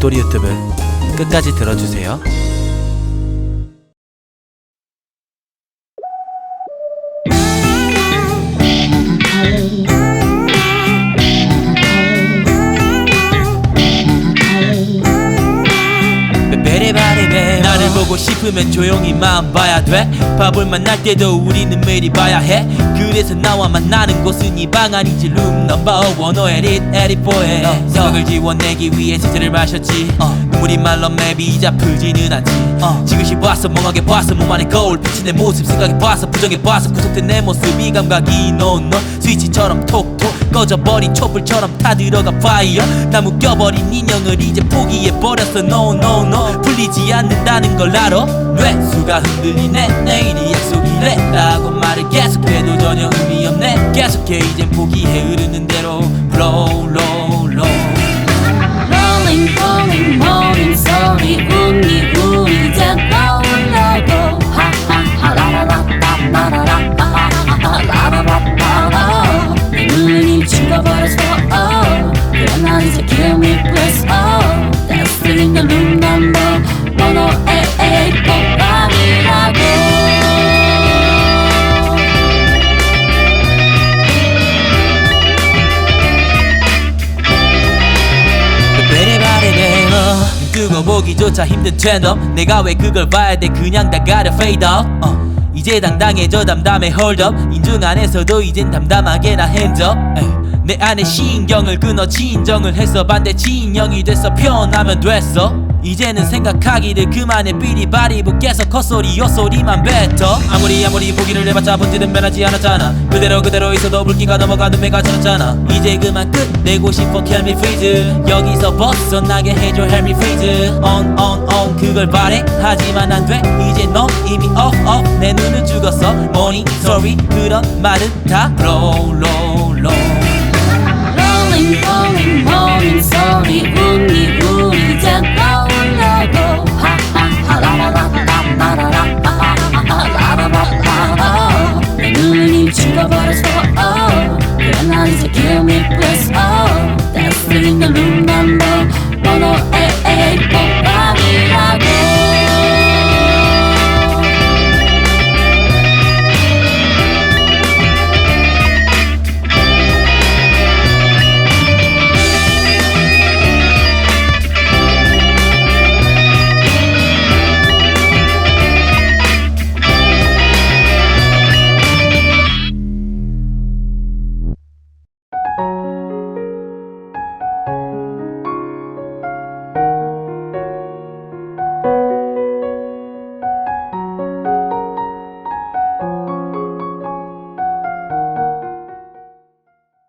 웃돌이 유튜브 끝까지 들어주세요. 보고 싶으면 조용히 마음 봐야 돼. 밥을 만날 때도 우리는 매일 봐야 해. 그래서 나와 만나는 곳은 이 방 아니지 룸 넘버 원 오에릿 에리포에 생각을 지워내기 위해 세제를 마셨지. 눈물이 말라 맵이 이제 아프지는 않지. 지그시 봤어 멍하게 봤어 몸 안에 거울 비친 내 모습 생각해 봤어 부정해 봤어 구속된 내 모습이 감각이 노노 스위치처럼 톡톡 꺼져버린 촛불처럼 타들어가 파이어 다 묶여버린 인형을 이제 포기해버렸어. No no no. 풀리지 않는다는 걸 알아? 뇌수가 흔들리네. 내일이 약속이래. 라고 말을 계속해도 전혀 의미 없네. 계속해 이젠 포기해 흐르는 대로. Flow low low 두고 보기조차 힘든 트렌더 내가 왜 그걸 봐야 돼? 그냥 다 가려 fade up. 어, 이제 당당해져 담담해 hold up. 인중 안에서도 이젠 담담하게 나 hands up. 에이, 내 안에 신경을 끊어 진정을 했어 반대 진영이 됐어 표현하면 됐어 이제는 생각하기를 그만해. 삐리바리 붓게서 컷소리 요소리만 뱉어. 아무리 아무리 보기를 해봤자 본질은 변하지 않았잖아. 그대로 그대로 있어도 불기가 넘어가는 배가 졌잖아. 이제 그만 끝내고 싶어. Kill me freeze. 여기서 벗어나게 해줘. Help me freeze. On on on. 그걸 바래. 하지만 안돼. 이제 너 이미 off off. 내 눈은 죽었어. 뭐니 sorry. 그런 말은 다 low low low my body's full. Oh, your a give me bliss. all. That's the room.